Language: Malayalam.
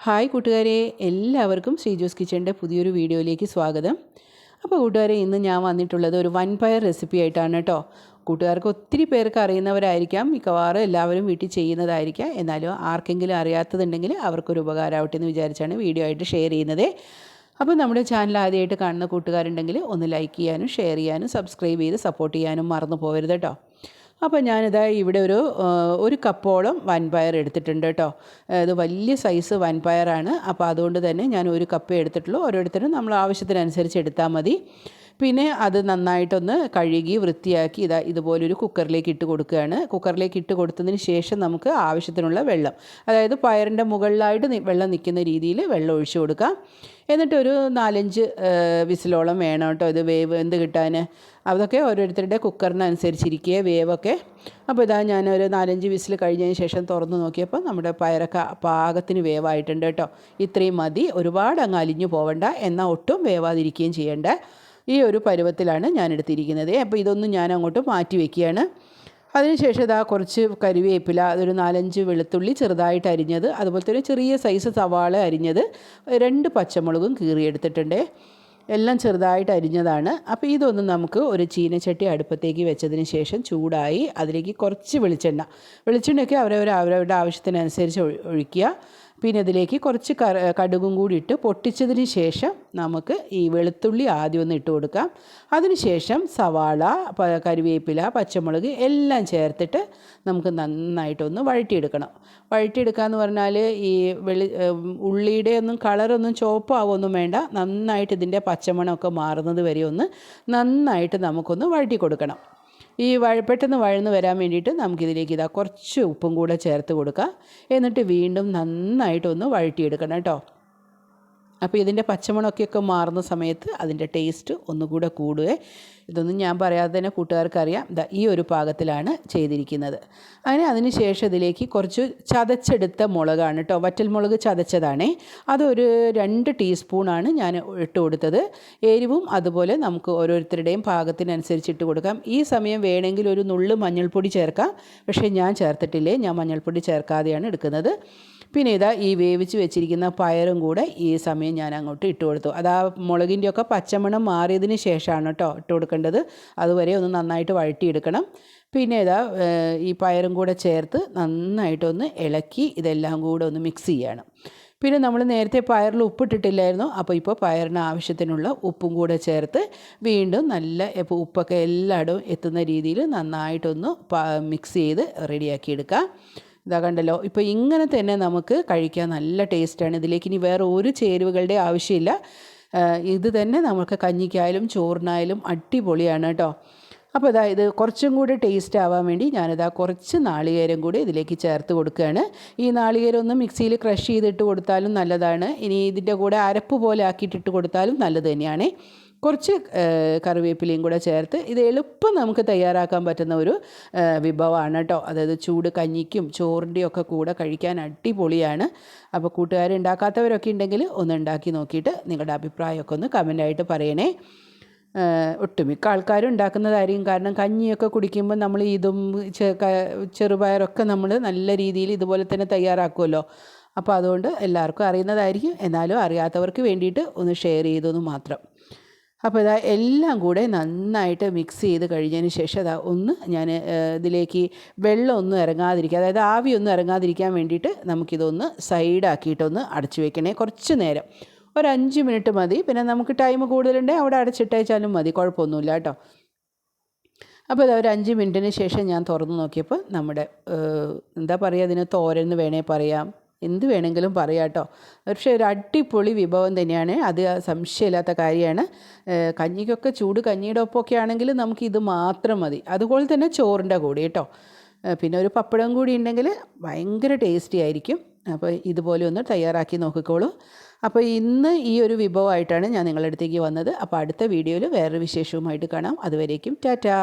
ഹായ് കൂട്ടുകാരെ എല്ലാവർക്കും ശ്രീജോസ് കിച്ചന്റെ പുതിയൊരു വീഡിയോയിലേക്ക് സ്വാഗതം. അപ്പോൾ കൂട്ടുകാരെ ഇന്ന് ഞാൻ വന്നിട്ടുള്ളത് ഒരു വൻപയർ റെസിപ്പി ആയിട്ടാണ് കേട്ടോ. കൂട്ടുകാർക്ക് ഒത്തിരി പേർക്ക് അറിയുന്നവരായിരിക്കാം മിക്കവാറും എല്ലാവരും വീട്ടിൽ ചെയ്യുന്നതായിരിക്കാം. എന്നാലും ആർക്കെങ്കിലും അറിയാത്തതുണ്ടെങ്കിൽ അവർക്കൊരു ഉപകാരമാവട്ടെ എന്ന് വിചാരിച്ചാണ് വീഡിയോ ആയിട്ട് ഷെയർ ചെയ്യുന്നത്. അപ്പോൾ നമ്മുടെ ചാനൽ ആദ്യമായിട്ട് കാണുന്ന കൂട്ടുകാരുണ്ടെങ്കിൽ ഒന്ന് ലൈക്ക് ചെയ്യാനും ഷെയർ ചെയ്യാനും സബ്സ്ക്രൈബ് ചെയ്ത് സപ്പോർട്ട് ചെയ്യാനും മറന്നു പോകരുത് കേട്ടോ. അപ്പോൾ ഞാനിതാ ഇവിടെ ഒരു ഒരു കപ്പോളം വൻപയർ എടുത്തിട്ടുണ്ട് കേട്ടോ ഇത് വലിയ സൈസ് വൻപയറാണ്. അപ്പോൾ അതുകൊണ്ട് തന്നെ ഞാൻ ഒരു കപ്പ് എടുത്തിട്ടുള്ളൂ. ഓരോരുത്തരും നമ്മൾ ആവശ്യത്തിനനുസരിച്ച് എടുത്താൽ മതി. പിന്നെ അത് നന്നായിട്ടൊന്ന് കഴുകി വൃത്തിയാക്കി ഇതാ ഇതുപോലൊരു കുക്കറിലേക്ക് ഇട്ട് കൊടുക്കുകയാണ്. കുക്കറിലേക്ക് ഇട്ട് കൊടുത്തതിന് ശേഷം നമുക്ക് ആവശ്യത്തിനുള്ള വെള്ളം അതായത് പയറിന്റെ മുകളിലായിട്ട് വെള്ളം നിൽക്കുന്ന രീതിയിൽ വെള്ളം ഒഴിച്ചു കൊടുക്കാം. എന്നിട്ടൊരു നാലഞ്ച് വിസിലോളം വേണം കേട്ടോ. ഇത് വേവ് എന്ത് കിട്ടാൻ? അതൊക്കെ ഓരോരുത്തരുടെ കുക്കറിനനുസരിച്ചിരിക്കുക വേവൊക്കെ. അപ്പോൾ ഇതാ ഞാനൊരു നാലഞ്ച് വിസിൽ കഴിഞ്ഞതിന് ശേഷം തുറന്ന് നോക്കിയപ്പോൾ നമ്മുടെ പയറൊക്കെ പാകത്തിന് വേവായിട്ടുണ്ട് കേട്ടോ. ഇത്രയും മതി. ഒരുപാട് അങ്ങ് അലിഞ്ഞു പോവണ്ട. എന്നാൽ ഒട്ടും വേവാതിരിക്കുകയും ചെയ്യേണ്ട. ഈ ഒരു പരുവത്തിലാണ് ഞാൻ എടുത്തിരിക്കുന്നത് അപ്പോൾ ഇതൊന്നും ഞാൻ അങ്ങോട്ട് മാറ്റി വയ്ക്കുകയാണ് അതിനുശേഷം ഇതാ കുറച്ച് കരുവേപ്പില അതൊരു നാലഞ്ച് വെളുത്തുള്ളി ചെറുതായിട്ട് അരിഞ്ഞത് അതുപോലത്തെ ഒരു ചെറിയ സൈസ് സവാള അരിഞ്ഞത് രണ്ട് പച്ചമുളകും കീറിയെടുത്തിട്ടുണ്ട്. എല്ലാം ചെറുതായിട്ട് അരിഞ്ഞതാണ്. അപ്പോൾ ഇതൊന്നും നമുക്ക് ഒരു ചീനച്ചട്ടി അടുപ്പത്തേക്ക് വെച്ചതിന് ശേഷം ചൂടായി അതിലേക്ക് കുറച്ച് വെളിച്ചെണ്ണ വെളിച്ചെണ്ണയൊക്കെ അവരവർ അവരവരുടെ ആവശ്യത്തിനനുസരിച്ച് ഒഴിക്കുക. പിന്നെ ഇതിലേക്ക് കുറച്ച് കടുകും കൂടി ഇട്ട് പൊട്ടിച്ചതിന് ശേഷം നമുക്ക് ഈ വെളുത്തുള്ളി ആദ്യം ഒന്ന് ഇട്ട് കൊടുക്കാം. അതിനുശേഷം സവാള കരിവേപ്പില പച്ചമുളക് എല്ലാം ചേർത്തിട്ട് നമുക്ക് നന്നായിട്ടൊന്ന് വഴറ്റിയെടുക്കണം. വഴറ്റിയെടുക്കുക എന്ന് പറഞ്ഞാൽ ഈ വെളി ഉള്ളിയുടെ ഒന്നും കളറൊന്നും ചുവപ്പാവൊന്നും വേണ്ട. നന്നായിട്ട് ഇതിന്റെ പച്ചമണമൊക്കെ മാറുന്നത് വരെ ഒന്ന് നന്നായിട്ട് നമുക്കൊന്ന് വഴറ്റി കൊടുക്കണം. ഈ വഴ പെട്ടെന്ന് വഴന്ന് വരാൻ വേണ്ടിയിട്ട് നമുക്കിതിലേക്ക് ഇതാ കുറച്ച് ഉപ്പും കൂടെ ചേർത്ത് കൊടുക്കുക എന്നിട്ട് വീണ്ടും നന്നായിട്ടൊന്ന് വഴറ്റിയെടുക്കണം കേട്ടോ. അപ്പോൾ ഇതിന്റെ പച്ചമുളകൊക്കെ മാറുന്ന സമയത്ത് അതിന്റെ ടേസ്റ്റ് ഒന്നുകൂടെ കൂടുകയെ ഇതൊന്നും ഞാൻ പറയാതെ തന്നെ കൂട്ടുകാർക്കറിയാം. ഈ ഒരു പാകത്തിലാണ് ചെയ്തിരിക്കുന്നത്. അങ്ങനെ അതിന് ശേഷം ഇതിലേക്ക് കുറച്ച് ചതച്ചെടുത്ത മുളകാണ് കേട്ടോ. വറ്റൽ മുളക് ചതച്ചതാണേ. അതൊരു രണ്ട് ടീസ്പൂണാണ് ഞാൻ ഇട്ട് കൊടുത്തത്. എരിവും അതുപോലെ നമുക്ക് ഓരോരുത്തരുടെയും പാകത്തിനനുസരിച്ച് ഇട്ട് കൊടുക്കാം. ഈ സമയം വേണമെങ്കിൽ ഒരു നുള്ളു മഞ്ഞൾപ്പൊടി ചേർക്കാം. പക്ഷേ ഞാൻ ചേർത്തിട്ടില്ലേ? ഞാൻ മഞ്ഞൾപ്പൊടി ചേർക്കാതെയാണ് എടുക്കുന്നത്. പിന്നെ ഇതാ ഈ വേവിച്ച് വെച്ചിരിക്കുന്ന പയറും കൂടെ ഈ സമയം ഞാൻ അങ്ങോട്ട് ഇട്ട് കൊടുത്തു. അത് ആ മുളകിന്റെയൊക്കെ പച്ചമണം മാറിയതിന് ശേഷമാണ് കേട്ടോ ഇട്ട് കൊടുക്കേണ്ടത്. അതുവരെ ഒന്ന് നന്നായിട്ട് വഴറ്റിയെടുക്കണം. പിന്നെ ഇതാ ഈ പയറും കൂടെ ചേർത്ത് നന്നായിട്ടൊന്ന് ഇളക്കി ഇതെല്ലാം കൂടെ ഒന്ന് മിക്സ് ചെയ്യണം. പിന്നെ നമ്മൾ നേരത്തെ പയറിൽ ഉപ്പിട്ടിട്ടില്ലായിരുന്നു. അപ്പോൾ ഇപ്പോൾ പയറിന് ആവശ്യത്തിനുള്ള ഉപ്പും കൂടെ ചേർത്ത് വീണ്ടും നല്ല ഇപ്പോൾ ഉപ്പൊക്കെ എല്ലായിടവും എത്തുന്ന രീതിയിൽ നന്നായിട്ടൊന്ന് മിക്സ് ചെയ്ത് റെഡിയാക്കി ഇതാ കണ്ടല്ലോ. ഇപ്പോൾ ഇങ്ങനെ തന്നെ നമുക്ക് കഴിക്കാൻ നല്ല ടേസ്റ്റാണ് ഇതിലേക്ക് ഇനി വേറെ ഒരു ചേരുവകളുടെ ആവശ്യമില്ല. ഇത് തന്നെ നമുക്ക് കഞ്ഞിക്കായാലും ചോറിനായാലും അടിപൊളിയാണ് കേട്ടോ. അപ്പോൾ ഇതാ ഇത് കുറച്ചും കൂടി ടേസ്റ്റ് ആവാൻ വേണ്ടി ഞാനിതാ കുറച്ച് നാളികേരം കൂടി ഇതിലേക്ക് ചേർത്ത് കൊടുക്കുകയാണ്. ഈ നാളികേരം ഒന്ന് മിക്സിയിൽ ക്രഷ് ചെയ്തിട്ട് കൊടുത്താലും നല്ലതാണ്. ഇനി ഇതിന്റെ കൂടെ അരപ്പ് പോലെ ആക്കിയിട്ടിട്ട് കൊടുത്താലും നല്ലത് തന്നെയാണ്. കുറച്ച് കറിവേപ്പിലയും കൂടെ ചേർത്ത് ഇത് എളുപ്പം നമുക്ക് തയ്യാറാക്കാൻ പറ്റുന്ന ഒരു വിഭവമാണ് കേട്ടോ അതായത് ചൂട് കഞ്ഞിക്കും ചോറിന്റെയും ഒക്കെ കൂടെ കഴിക്കാൻ അടിപൊളിയാണ്. അപ്പോൾ കൂട്ടുകാർ ഉണ്ടാക്കാത്തവരൊക്കെ ഉണ്ടെങ്കിൽ ഒന്ന് ഉണ്ടാക്കി നോക്കിയിട്ട് നിങ്ങളുടെ അഭിപ്രായമൊക്കെ ഒന്ന് കമന്റായിട്ട് പറയണേ. ഒട്ടുമിക്ക ആൾക്കാരും ഉണ്ടാക്കുന്നതായിരിക്കും കാരണം കഞ്ഞിയൊക്കെ കുടിക്കുമ്പോൾ നമ്മൾ ഇതും ചെറുപയറൊക്കെ നമ്മൾ നല്ല രീതിയിൽ ഇതുപോലെ തന്നെ തയ്യാറാക്കുമല്ലോ അപ്പോൾ അതുകൊണ്ട് എല്ലാവർക്കും അറിയുന്നതായിരിക്കും. എന്നാലും അറിയാത്തവർക്ക് വേണ്ടിയിട്ട് ഒന്ന് ഷെയർ ചെയ്തെന്ന് മാത്രം. അപ്പോൾ ഇതാ എല്ലാം കൂടെ നന്നായിട്ട് മിക്സ് ചെയ്ത് കഴിഞ്ഞതിന് ശേഷം അതാ ഒന്ന് ഞാൻ ഇതിലേക്ക് വെള്ളം ഒന്നും ഇറങ്ങാതിരിക്കുക അതായത് ആവി ഒന്നും ഇറങ്ങാതിരിക്കാൻ വേണ്ടിയിട്ട് നമുക്കിതൊന്ന് സൈഡാക്കിയിട്ടൊന്ന് അടച്ചു വെക്കണേ കുറച്ച് നേരം. ഒരു അഞ്ച് മിനിറ്റ് മതി. പിന്നെ നമുക്ക് ടൈം കൂടുതലുണ്ടെങ്കിൽ അവിടെ അടച്ചിട്ടയച്ചാലും മതി. കുഴപ്പമൊന്നുമില്ല കേട്ടോ. അപ്പോൾ അത് ഒരു അഞ്ച് മിനിറ്റിന് ശേഷം ഞാൻ തുറന്ന് നോക്കിയപ്പോൾ നമ്മുടെ എന്താ പറയുക അതിന് തോരെന്ന് വേണേൽ പറയാം. എന്ത് വേണമെങ്കിലും പറയാട്ടോ. പക്ഷേ ഒരു അടിപൊളി വിഭവം തന്നെയാണ്. അത് സംശയമില്ലാത്ത കാര്യമാണ്. കഞ്ഞിക്കൊക്കെ ചൂട് കഞ്ഞിയുടെ ഒപ്പമൊക്കെ ആണെങ്കിൽ നമുക്ക് ഇത് മാത്രം മതി. അതുപോലെ തന്നെ ചോറിന്റെ കൂടി കേട്ടോ. പിന്നെ ഒരു പപ്പടം കൂടി ഉണ്ടെങ്കിൽ ഭയങ്കര ടേസ്റ്റി ആയിരിക്കും. അപ്പോൾ ഇതുപോലെ ഒന്ന് തയ്യാറാക്കി നോക്കിക്കോളൂ. അപ്പോൾ ഇന്ന് ഈ ഒരു വിഭവമായിട്ടാണ് ഞാൻ നിങ്ങളുടെ അടുത്തേക്ക് വന്നത്. അപ്പോൾ അടുത്ത വീഡിയോയിൽ വേറൊരു വിശേഷവുമായിട്ട് കാണാം. അതുവരേക്കും ടാറ്റാ.